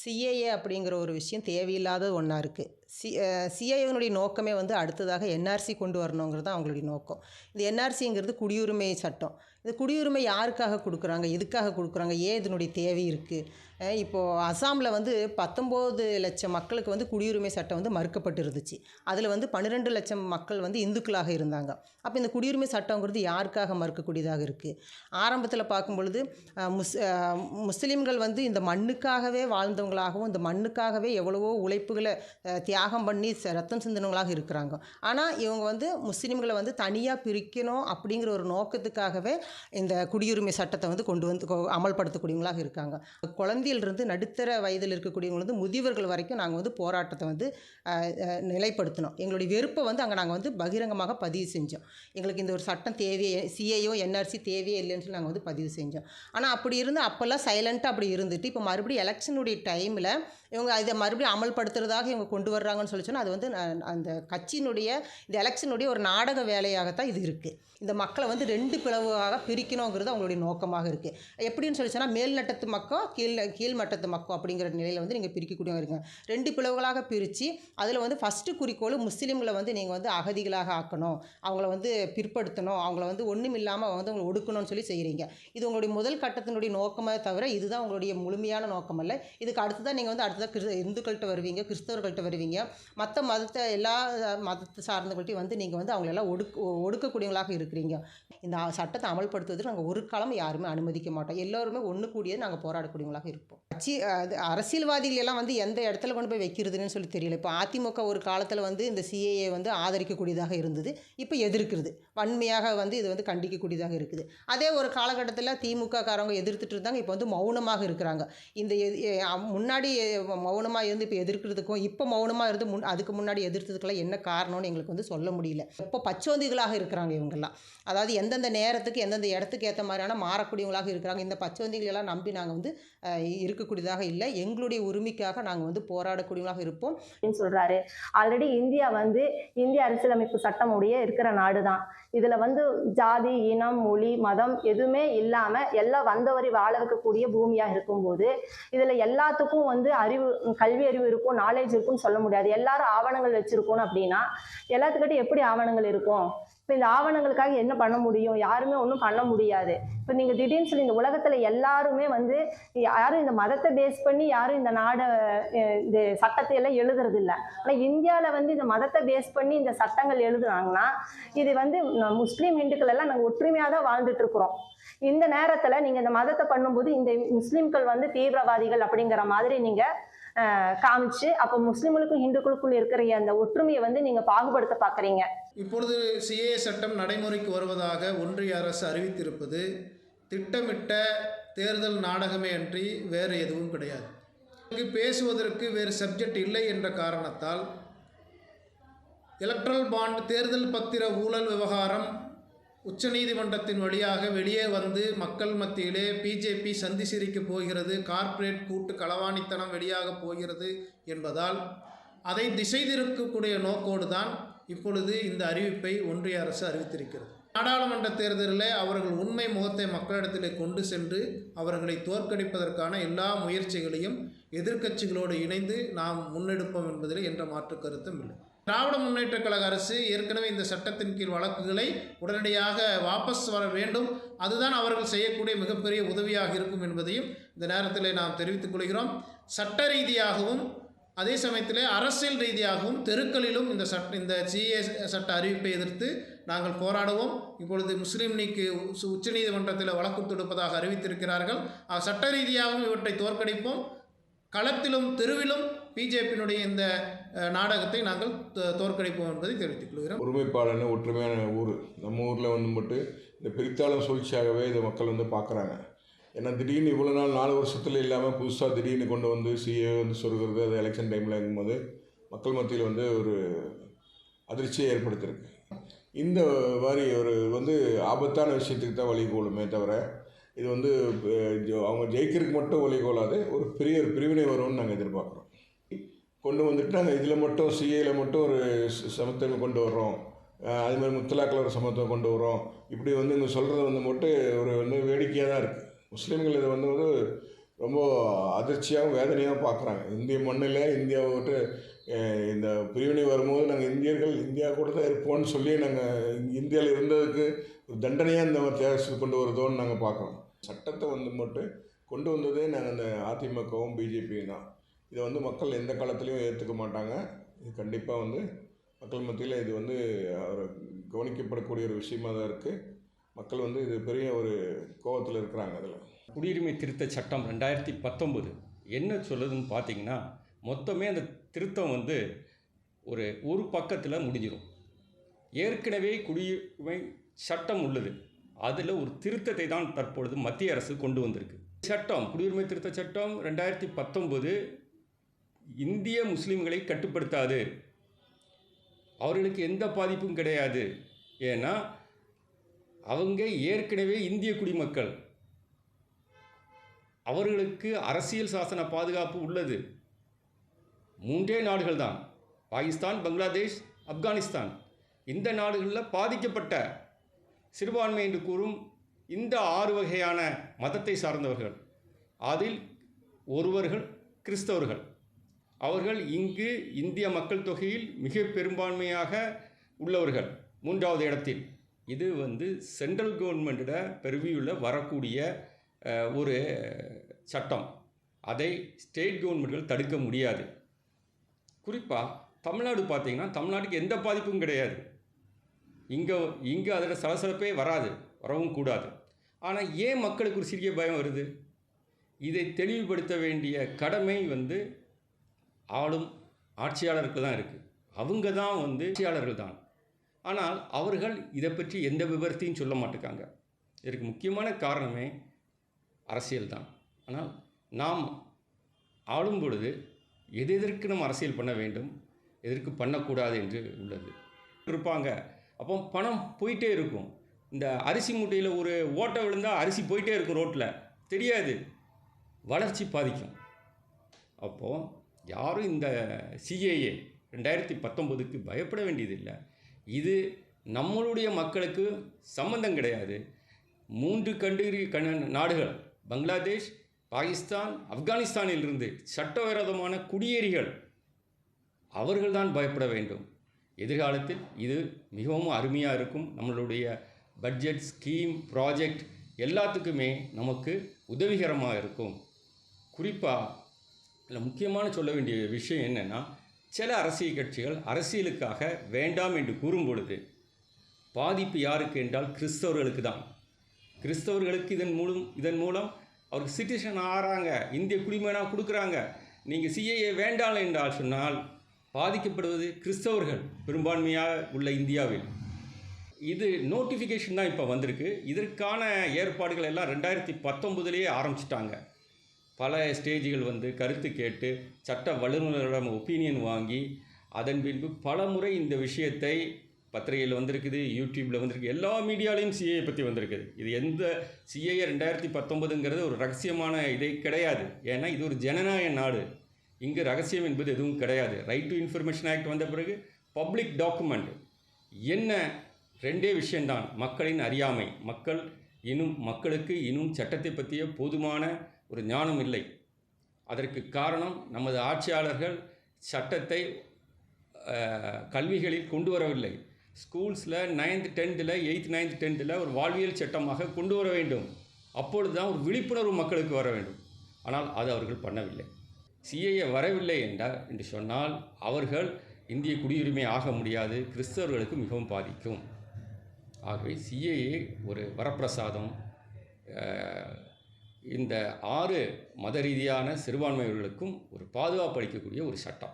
CAA அப்படிங்கிற ஒரு விஷயம் தேவையில்லாத ஒன்றா இருக்குது சி சிஐஏனுடைய நோக்கமே வந்து அடுத்ததாக என்ஆர்சி கொண்டு வரணுங்கிறது தான் அவங்களுடைய நோக்கம். இந்த என்ஆர்சிங்கிறது குடியுரிமை சட்டம். இந்த குடியுரிமை யாருக்காக கொடுக்குறாங்க? எதுக்காக கொடுக்குறாங்க? ஏன் இதனுடைய தேவை இருக்குது இப்போது அசாமில் வந்து பத்தொம்போது லட்சம் மக்களுக்கு வந்து குடியுரிமை சட்டம் வந்து மறுக்கப்பட்டு இருந்துச்சு. அதில் வந்து பன்னிரெண்டு லட்சம் மக்கள் வந்து இந்துக்களாக இருந்தாங்க. அப்போ இந்த குடியுரிமை சட்டங்கிறது யாருக்காக மறுக்கக்கூடியதாக இருக்குது ஆரம்பத்தில் பார்க்கும் பொழுது முஸ் முஸ்லீம்கள் வந்து இந்த மண்ணுக்காகவே வாழ்ந்தவங்களாகவும் இந்த மண்ணுக்காகவே எவ்வளவோ உழைப்புகளை தியாக தியாகம் பண்ணி ச- ரத்தம் சிந்தனங்களாக இருக்கிறாங்க. ஆனால் இவங்க வந்து முஸ்லீம்களை வந்து தனியாக பிரிக்கணும் அப்படிங்கிற ஒரு நோக்கத்துக்காகவே இந்த குடியுரிமை சட்டத்தை வந்து கொண்டு வந்து அமல்படுத்தக்கூடியவங்களாக இருக்காங்க. குழந்தையிலிருந்து நடுத்தர வயதில் இருக்கக்கூடியவங்க வந்து முதியவர்கள் வரைக்கும் நாங்கள் வந்து போராட்டத்தை வந்து நிலைப்படுத்தினோம். எங்களுடைய வெறுப்பை வந்து அங்கே நாங்கள் வந்து பகிரங்கமாக பதிவு செஞ்சோம். எங்களுக்கு இந்த ஒரு சட்டம் தேவையே சிஏஓ என்ஆர்சி தேவையே இல்லைன்னு சொல்லி நாங்கள் வந்து பதிவு செஞ்சோம். ஆனால் அப்படி இருந்து அப்போல்லாம் சைலண்ட்டாக அப்படி இருந்துட்டு இப்போ மறுபடியும் எலெக்ஷனுடைய டைமில் இவங்க இதை மறுபடியும் அமல்படுத்துறதாக இவங்க கொண்டு வர்றாங்கன்னு சொல்லி சொன்னால் அது வந்து நான் அந்த கட்சியினுடைய இந்த எலெக்ஷனுடைய ஒரு நாடக வேலையாகத்தான் இது இருக்குது இந்த மக்களை வந்து ரெண்டு பிளவாக பிரிக்கணுங்கிறது அவங்களுடைய நோக்கமாக இருக்குது எப்படின்னு சொல்லி சொன்னால் மேல்நட்டத்து மக்கள் கீழ் கீழ்மட்டத்து மக்கள் அப்படிங்கிற நிலையில் வந்து நீங்கள் பிரிக்கக்கூடியவங்க இருக்கீங்க. ரெண்டு பிளவுகளாக பிரித்து அதில் வந்து ஃபஸ்ட்டு குறிக்கோள் முஸ்லீம்களை வந்து நீங்கள் வந்து அகதிகளாக ஆக்கணும். அவங்கள வந்து பிற்படுத்தணும். அவங்கள வந்து ஒன்றும் இல்லாமல் வந்து அவங்களை ஒடுக்கணும்னு சொல்லி செய்கிறீங்க இது உங்களுடைய முதல் கட்டத்தினுடைய நோக்கமே தவிர இதுதான் உங்களுடைய முழுமையான நோக்கம் அல்ல இதுக்கு அடுத்ததான் நீங்கள் வந்து அடுத்ததாக கிறிஸ்த இந்துக்கள்கிட்ட வருவீங்க கிறிஸ்தவர்கள்ட்ட வருவீங்க. மற்ற மதத்தை எல்லா மதத்தை சார்ந்தவங்கள்ட்டையும் வந்து நீங்கள் வந்து அவங்களெல்லாம் ஒடுக்க ஒடுக்கக்கூடியவங்களாக இருக்கிறீங்க. இந்த சட்டத்தை அமல்படுத்துவதற்கு நாங்கள் ஒரு காலம் யாருமே அனுமதிக்க மாட்டோம். எல்லோருமே ஒன்று கூடியது நாங்கள் போராடக்கூடியவங்களாக இருப்போம். கட்சி அது அரசியல்வாதிகள் எல்லாம் வந்து எந்த இடத்துல கொண்டு போய் வைக்கிறதுன்னு சொல்லி தெரியல. இப்போ அதிமுக ஒரு காலத்தில் வந்து இந்த சிஏஏ வந்து ஆதரிக்கக்கூடியதாக இருந்தது. இப்போ எதிர்க்கிறது. வன்மையாக வந்து இது வந்து கண்டிக்கக்கூடியதாக இருக்குது. அதே ஒரு காலகட்டத்தில் திமுக காரவங்க எதிர்த்துட்டு இருந்தாங்க. இப்போ வந்து மௌனமாக இருக்கிறாங்க. இந்த முன்னாடி மௌனமாக இருந்து இப்போ எதிர்க்கிறதுக்கும் இப்போ மௌனமாக இருந்து முன் அதுக்கு முன்னாடி எதிர்த்ததுக்கெல்லாம் என்ன காரணம்னு எங்களுக்கு வந்து சொல்ல முடியல. இப்போ பச்சோந்திகளாக இருக்கிறாங்க இவங்கெல்லாம். அதாவது எந்தெந்த நேரத்துக்கு எந்தெந்த இடத்துக்கு ஏற்ற மாதிரியான மாறக்கூடியவங்களாக இருக்கிறாங்க. இந்த பச்சோந்திகளெல்லாம் நம்பி நாங்கள் வந்து இருக்கக்கூடியதாக இல்லை. எங்களுடைய உரிமைக்காக நாங்கள் வந்து போராடக்கூடியவங்களாக இருப்போம். சொல்கிறாரு ஆல்ரெடி இந்தியா வந்து இந்திய அரசியலமைப்பு சட்டம் உடைய இருக்கிற நாடு தான் இதுல வந்து ஜாதி இனம் மொழி மதம் எதுவுமே இல்லாம எல்லாம் வந்தவரி வாழ வைக்கக்கூடிய பூமியா இருக்கும்போது இதுல எல்லாத்துக்கும் வந்து அறிவு கல்வி அறிவு இருக்கும் நாலேஜ் இருக்கும்னு சொல்ல முடியாது. எல்லாரும் ஆவணங்கள் வச்சுருக்கணும் அப்படின்னா எல்லாத்துக்கிட்டையும் எப்படி ஆவணங்கள் இருக்கும்? இப்போ இந்த ஆவணங்களுக்காக என்ன பண்ண முடியும்? யாருமே ஒன்றும் பண்ண முடியாது. இப்போ நீங்கள் திடீர்னு சொல்லி இந்த உலகத்தில் எல்லாருமே வந்து யாரும் இந்த மதத்தை பேஸ் பண்ணி யாரும் இந்த நாடை இந்த சட்டத்தை எல்லாம் எழுதுறது இல்லை. ஆனால் இந்தியாவில் வந்து இந்த மதத்தை பேஸ் பண்ணி இந்த சட்டங்கள் எழுதுனாங்கன்னா இது வந்து முஸ்லீம் இந்துக்கள் எல்லாம் நாங்கள் ஒற்றுமையாக தான் வாழ்ந்துட்டு இருக்கிறோம். இந்த நேரத்தில் நீங்கள் இந்த மதத்தை பண்ணும்போது இந்த முஸ்லீம்கள் வந்து தீவிரவாதிகள் அப்படிங்கிற மாதிரி நீங்கள் காமிச்சு அப்போ முஸ்லீம்களுக்கும் ஹிந்துக்களுக்கும் இருக்கிற அந்த ஒற்றுமையை வந்து நீங்கள் பாகுபடுத்த பார்க்குறீங்க இப்பொழுது சிஏ சட்டம் நடைமுறைக்கு வருவதாக ஒன்றிய அரசு அறிவித்திருப்பது திட்டமிட்ட தேர்தல் நாடகமே அன்றி வேறு எதுவும் கிடையாது. இங்கு பேசுவதற்கு வேறு சப்ஜெக்ட் இல்லை என்ற காரணத்தால் எலக்ட்ரல் பாண்ட் தேர்தல் பத்திர ஊழல் விவகாரம் உச்சநீதிமன்றத்தின் வழியாக வெளியே வந்து மக்கள் மத்தியிலே பிஜேபி சந்தி சிரிக்கப் போகிறது கார்ப்பரேட் கூட்டு களவாணித்தனம் வெளியாக போகிறது என்பதால் அதை திசை திருக்கக்கூடிய நோக்கோடு தான் இப்பொழுது இந்த அறிவிப்பை ஒன்றிய அரசு அறிவித்திருக்கிறது. நாடாளுமன்ற தேர்தலில் அவர்கள் உண்மை முகத்தை மக்களிடத்திலே கொண்டு சென்று அவர்களை தோற்கடிப்பதற்கான எல்லா முயற்சிகளையும் எதிர்க்கட்சிகளோடு இணைந்து நாம் முன்னெடுப்போம் என்பதில் என்ற மாற்று கருத்தும் இல்லை. திராவிட முன்னேற்ற கழக அரசு ஏற்கனவே இந்த சட்டத்தின் கீழ் வழக்குகளை உடனடியாக வாபஸ் வர வேண்டும். அதுதான் அவர்கள் செய்யக்கூடிய மிகப்பெரிய உதவியாக இருக்கும் என்பதையும் இந்த நேரத்தில் நாம் தெரிவித்துக் கொள்கிறோம். சட்ட ரீதியாகவும் அதே சமயத்தில் அரசியல் ரீதியாகவும் தெருக்களிலும் இந்த சட்ட இந்த சிஏ சட்ட அறிவிப்பை எதிர்த்து நாங்கள் போராடுவோம். இப்பொழுது முஸ்லீம் லீக்கு உச்சநீதிமன்றத்தில் வழக்கு தொடுப்பதாக அறிவித்திருக்கிறார்கள். சட்ட ரீதியாகவும் இவற்றை தோற்கடிப்போம். களத்திலும் தெருவிலும் பிஜேபியினுடைய இந்த நாடகத்தை நாங்கள் தோற்கடிப்போம் என்பதை தெரிவித்துக் கொள்கிறோம். ஒருமைப்பாடான ஒற்றுமையான ஊர். நம்ம ஊரில் வந்து மட்டும் இந்த பிரித்தாளும் சூழ்ச்சியாகவே இதை மக்கள் வந்து பார்க்குறாங்க. ஏன்னா திடீர்னு இவ்வளோ நாள் நாலு வருஷத்தில் இல்லாமல் புதுசாக திடீர்னு கொண்டு வந்து சிஏ வந்து சொல்கிறது அது எலெக்ஷன் டைமில் இருக்கும்போது மக்கள் மத்தியில் வந்து ஒரு அதிர்ச்சியை ஏற்படுத்தியிருக்கு. இந்த மாதிரி ஒரு வந்து ஆபத்தான விஷயத்துக்கு தான் வழிகோலுமே தவிர இது வந்து அவங்க ஜெயிக்கிறதுக்கு மட்டும் வழிகோலாது ஒரு பெரிய ஒரு பிரிவினை வரும்னு நாங்கள் எதிர்பார்க்குறோம். கொண்டு வந்துட்டு நாங்கள் இதில் மட்டும் சிஏயில் மட்டும் ஒரு சமத்துவம் கொண்டு வர்றோம். அதுமாதிரி முத்தலாக்கில் ஒரு சமத்துவம் கொண்டு வரோம் இப்படி வந்து இங்கே சொல்கிறது வந்து மட்டும் ஒரு வந்து வேடிக்கையாக தான் இருக்குது முஸ்லீம்கள் இதை வந்து ஒரு ரொம்ப அதிர்ச்சியாகவும் வேதனையாகவும் பார்க்குறாங்க. இந்திய மண்ணில் இந்தியாவை விட்டு இந்த பிரிவினை வரும்போது நாங்கள் இந்தியர்கள் இந்தியா கூட தான் இருப்போம்னு சொல்லி நாங்கள் இந்தியாவில் இருந்ததுக்கு ஒரு தண்டனையாக இந்த தேர்தல் கொண்டு வருதோன்னு நாங்கள் பார்க்குறோம். சட்டத்தை வந்து மட்டும் கொண்டு வந்ததே நாங்கள் இந்த அதிமுகவும் பிஜேபியும் தான். இதை வந்து மக்கள் எந்த காலத்துலேயும் ஏற்றுக்க மாட்டாங்க. இது கண்டிப்பாக வந்து மக்கள் மத்தியில் இது வந்து அவர் கவனிக்கப்படக்கூடிய ஒரு விஷயமா தான் இருக்குது மக்கள் வந்து இது பெரிய ஒரு கோபத்தில் இருக்கிறாங்க அதில். குடியுரிமை திருத்த சட்டம் ரெண்டாயிரத்தி பத்தொம்பது என்ன சொல்லுதுன்னு பார்த்தீங்கன்னா மொத்தமே அந்த திருத்தம் வந்து ஒரு ஒரு பக்கத்தில் முடிஞ்சிடும் ஏற்கனவே குடியுரிமை சட்டம் உள்ளது. அதில் ஒரு திருத்தத்தை தான் தற்பொழுது மத்திய அரசு கொண்டு வந்திருக்கு. சட்டம் குடியுரிமை திருத்த சட்டம் ரெண்டாயிரத்தி பத்தொம்போது இந்திய முஸ்லீம்களை கட்டுப்படுத்தாது. அவர்களுக்கு எந்த பாதிப்பும் கிடையாது. ஏன்னா அவங்க ஏற்கனவே இந்திய குடிமக்கள். அவர்களுக்கு அரசியல் சாசன பாதுகாப்பு உள்ளது. மூன்றே நாடுகள் தான். பாகிஸ்தான் பங்களாதேஷ் ஆப்கானிஸ்தான். இந்த நாடுகளில் பாதிக்கப்பட்ட சிறுபான்மை என்று கூறும் இந்த ஆறு வகையான மதத்தை சார்ந்தவர்கள். அதில் ஒருவர்கள் கிறிஸ்தவர்கள். அவர்கள் இங்கு இந்திய மக்கள் தொகையில் மிக பெரும்பான்மையாக உள்ளவர்கள். மூன்றாவது இடத்தில் இது வந்து சென்ட்ரல் கவர்மெண்ட்டோட பெருவியுள்ள வரக்கூடிய ஒரு சட்டம். அதை ஸ்டேட் கவர்மெண்ட்கள் தடுக்க முடியாது. குறிப்பாக தமிழ்நாடு பார்த்தீங்கன்னா தமிழ்நாட்டுக்கு எந்த பாதிப்பும் கிடையாது. இங்கே இங்கே அதில் சலசலப்பே வராது வரவும் கூடாது. ஆனால் ஏன் மக்களுக்கு ஒரு சிறிய பயம் வருது? இதை தெளிவுபடுத்த வேண்டிய கடமை வந்து ஆளும் ஆட்சியாளருக்கு தான் இருக்குது அவங்க தான் வந்து ஆட்சியாளர்கள் தான். ஆனால் அவர்கள் இதை பற்றி எந்த விவரத்தையும் சொல்ல மாட்டேக்காங்க. இதற்கு முக்கியமான காரணமே அரசியல் தான். ஆனால் நாம் ஆளும் பொழுது எது எதற்கு நம்ம அரசியல் பண்ண வேண்டும் எதற்கு பண்ணக்கூடாது என்று உள்ளது. இருப்பாங்க. அப்போ பணம் போயிட்டே இருக்கும். இந்த அரிசி மூட்டையில் ஒரு ஓட்டை விழுந்தால் அரிசி போயிட்டே இருக்கும் ரோட்டில் தெரியாது. வளர்ச்சி பாதிக்கும். அப்போது யாரும் இந்த சிஏஏ ரெண்டாயிரத்தி பத்தொம்போதுக்கு பயப்பட வேண்டியதில்லை. இது நம்மளுடைய மக்களுக்கு சம்பந்தம் கிடையாது. மூன்று கண்டு கண நாடுகள் பங்களாதேஷ் பாகிஸ்தான் ஆப்கானிஸ்தானிலிருந்து சட்டவிரோதமான குடியேறிகள் அவர்கள்தான் பயப்பட வேண்டும். எதிர்காலத்தில் இது மிகவும் அருமையாக இருக்கும். நம்மளுடைய பட்ஜெட் ஸ்கீம் ப்ராஜெக்ட் எல்லாத்துக்குமே நமக்கு உதவிகரமாக இருக்கும். குறிப்பாக இதில் முக்கியமான சொல்ல வேண்டிய விஷயம் என்னென்னா சில அரசியல் கட்சிகள் அரசியலுக்காக வேண்டாம் என்று கூறும் பொழுது பாதிப்பு யாருக்கு என்றால் கிறிஸ்தவர்களுக்கு தான். கிறிஸ்தவர்களுக்கு இதன் மூலம் இதன் மூலம் அவருக்கு சிட்டிசன் ஆகிறாங்க இந்திய குடிமையனாக கொடுக்குறாங்க. நீங்கள் சிஏஏ வேண்டாம் என்றால் சொன்னால் பாதிக்கப்படுவது கிறிஸ்தவர்கள் பெரும்பான்மையாக உள்ள இந்தியாவில். இது நோட்டிஃபிகேஷன் தான் இப்போ வந்திருக்கு. இதற்கான ஏற்பாடுகள் எல்லாம் ரெண்டாயிரத்தி பத்தொம்பதுலேயே ஆரம்பிச்சிட்டாங்க. பல ஸ்டேஜ்கள் வந்து கருத்து கேட்டு சட்ட வல்லுநர்களிடம் ஒப்பீனியன் வாங்கி அதன் பின்பு பல முறை இந்த விஷயத்தை பத்திரிகையில் வந்திருக்குது யூடியூப்பில் வந்திருக்கு எல்லா மீடியாலையும் சிஏயை பற்றி வந்திருக்குது. இது எந்த சிஏஏ ரெண்டாயிரத்தி பத்தொன்பதுங்கிறது ஒரு ரகசியமான இதே கிடையாது. ஏன்னா இது ஒரு ஜனநாயக நாடு. இங்கு ரகசியம் என்பது எதுவும் கிடையாது. ரைட் டு இன்ஃபர்மேஷன் ஆக்ட் வந்த பிறகு பப்ளிக் டாக்குமெண்ட் என்ன? ரெண்டே விஷயம்தான். மக்களின் அறியாமை. மக்கள் இன்னும் மக்களுக்கு இன்னும் சட்டத்தை பற்றிய போதுமான ஒரு ஞானம் இல்லை. அதற்கு காரணம் நமது ஆட்சியாளர்கள் சட்டத்தை கல்விகளில் கொண்டு வரவில்லை. ஸ்கூல்ஸில் நைன்த் டென்த்தில் எயித் நைன்த் டென்த்தில் ஒரு வாழ்வியல் சட்டமாக கொண்டு வர வேண்டும். அப்பொழுது தான் ஒரு விழிப்புணர்வு மக்களுக்கு வர வேண்டும். ஆனால் அது அவர்கள் பண்ணவில்லை. சிஏஏ வரவில்லை என்றால் என்று சொன்னால் அவர்கள் இந்திய குடியுரிமை ஆக முடியாது. கிறிஸ்தவர்களுக்கு மிகவும் பாதிக்கும். ஆகவே சிஏஏ ஒரு வரப்பிரசாதம் இந்த ஆறு மத ரீதியான சிறுபான்மையர்களுக்கும் ஒரு பாதுகாப்பு அளிக்கக்கூடிய ஒரு சட்டம்.